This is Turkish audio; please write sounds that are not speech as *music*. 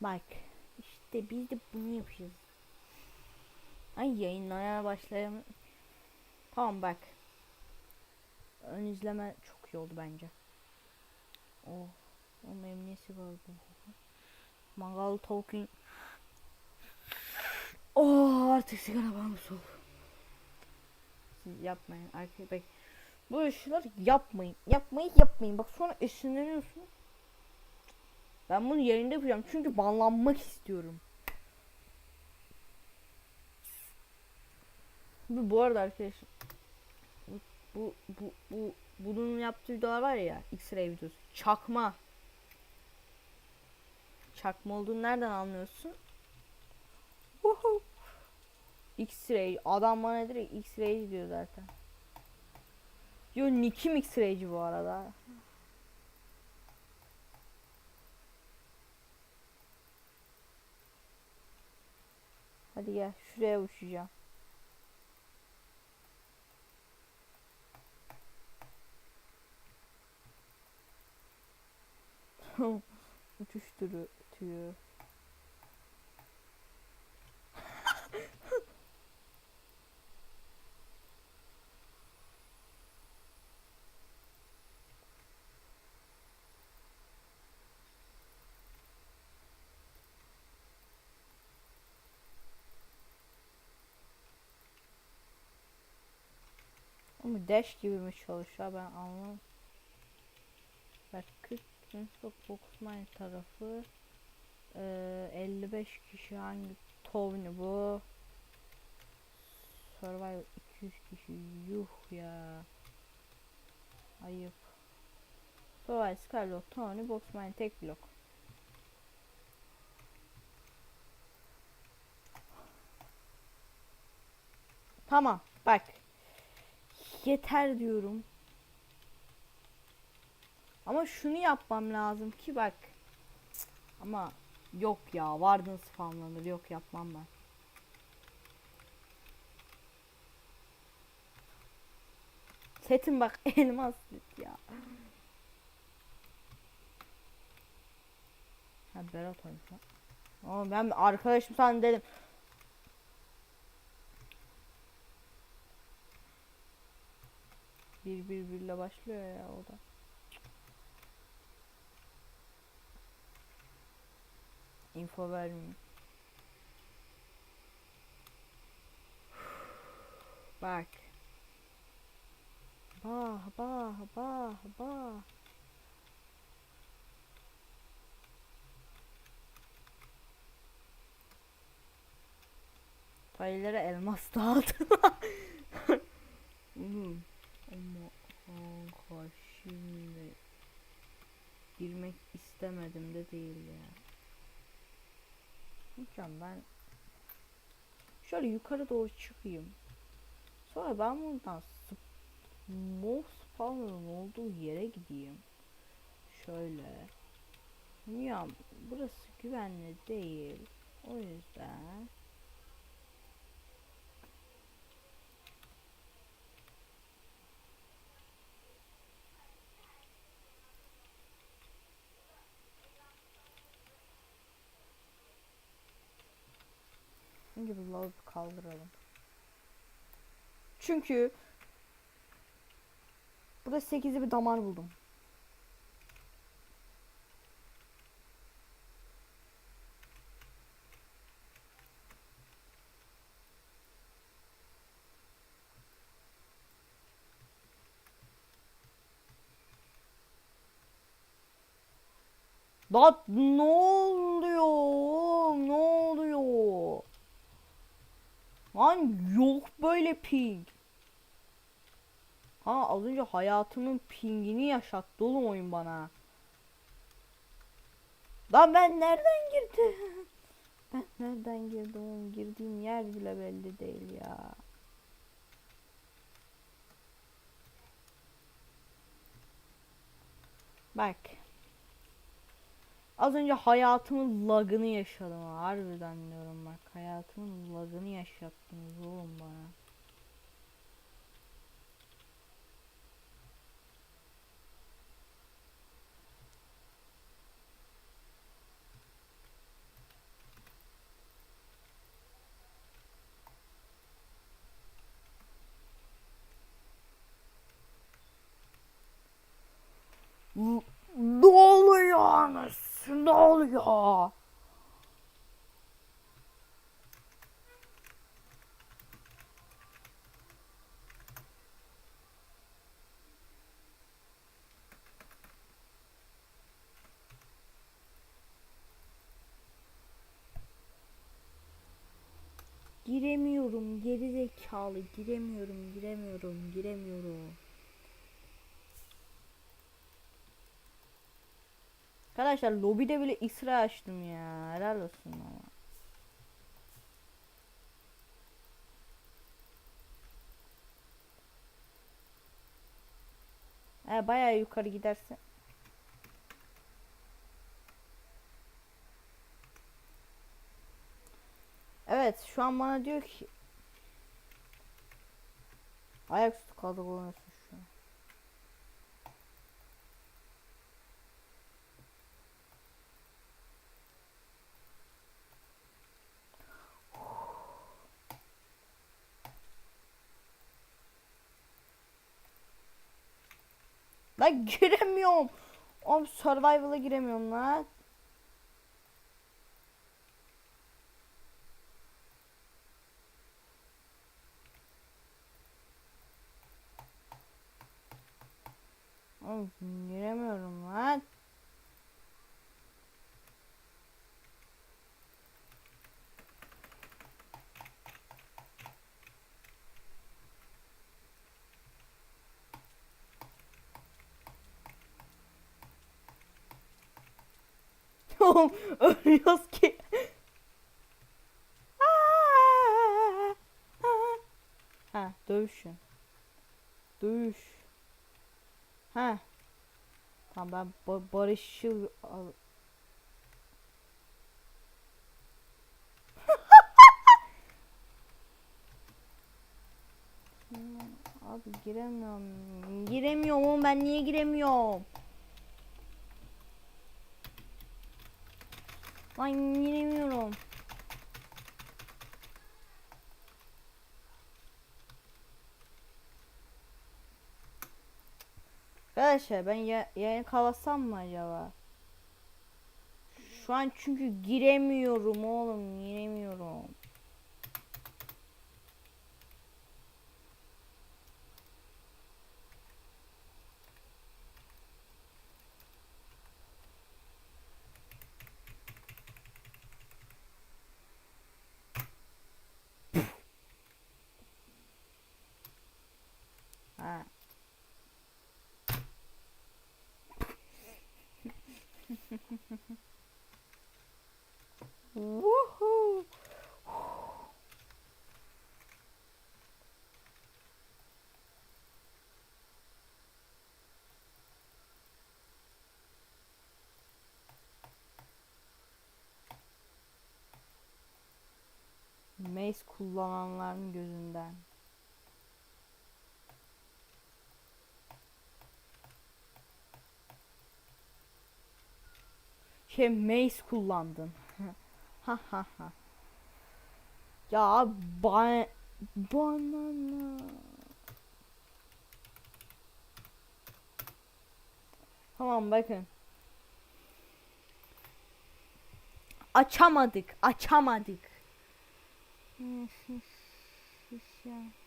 Bak işte biz de bunu yapıyoruz. Ay yayınlamaya başlayalım. Tamam bak. Ön izleme çok iyi oldu bence. Oh. O memniyesi var bu. Mangal talking. Oh artık sigara soğuk. Siz yapmayın arkadaşlar. Bak. Bu işler yapmayın. Yapmayın yapmayın. Bak sonra esinleniyorsun. Ben bunu yayında yapacağım çünkü banlanmak istiyorum. Bu, bu arada arkadaşlar bu, bu bu bu bunun yaptığı videolar var ya X-ray videosu çakma çakma olduğunu nereden anlıyorsun? X-ray adam bana direkt X-ray diyor zaten. Yo Nick'im X-ray'ci bu arada. Hadi gel şuraya uçacağım. Uçuş türü tüyü. Ama dash gibi mi çalışıyor? Ben anlamadım. Bak 40 Kingstok Boxmine tarafı ee, 55 kişi hangi Tony bu? Survival 200 kişi. Yuh ya. Ayıp. Survival Scarlet Tony Boxmine tek blok. Tamam bak yeter diyorum ama şunu yapmam lazım ki bak. Ama yok ya vardın spamlanır yok yapmam ben. Setim bak *laughs* elmas ya. Ha Berat lan. Ama ben arkadaşım sana dedim. Bir bir birle başlıyor ya o da. info vermeyeyim. Bak. Bah bah bah bah. Faylara elmas dağıtın. Oğlum. *laughs* Ama kanka şimdi girmek istemedim de değil ya. Hocam ben şöyle yukarı doğru çıkayım. Sonra ben buradan Mouse Spawner'ın olduğu yere gideyim. Şöyle. Ya burası güvenli değil. O yüzden Önce bu lavı kaldıralım. Çünkü burada 8'li bir damar buldum. Lan ne oluyor? Ne oluyor? Lan yok böyle ping. Ha az önce hayatımın pingini yaşattı oğlum oyun bana. Lan ben nereden girdim? *laughs* Ben nereden girdim? Girdiğim yer bile belli değil ya. Bak. Az önce hayatımın lagını yaşadım ha, harbiden diyorum bak hayatımın lagını yaşattınız oğlum bana. N- Ne oluyor anasını? Ne oluyor? Giremiyorum geri zekalı giremiyorum giremiyorum giremiyorum. Arkadaşlar lobide bile X-ray açtım ya. Helal olsun ama. He bayağı yukarı giderse. Evet şu an bana diyor ki Ayaküstü olmasın şu an. Lan giremiyorum. Oğlum survival'a giremiyorum lan. Oğlum giremiyorum lan. *laughs* Oğlum ölüyoruz ki. Ha dövüşün. Dövüş. Ha. Tamam ben ba- barışçıl al- *laughs* Abi giremiyorum. Giremiyorum ben niye giremiyorum? Lan giremiyorum. Arkadaşlar ben ya yayın kapatsam mı acaba? Şu an çünkü giremiyorum oğlum giremiyorum. Ha. Woohoo! Mace kullananların gözünden. Şey mace kullandın. *laughs* ha ha ha. Ya ba banana. Tamam bakın. Açamadık, açamadık. Сейчас.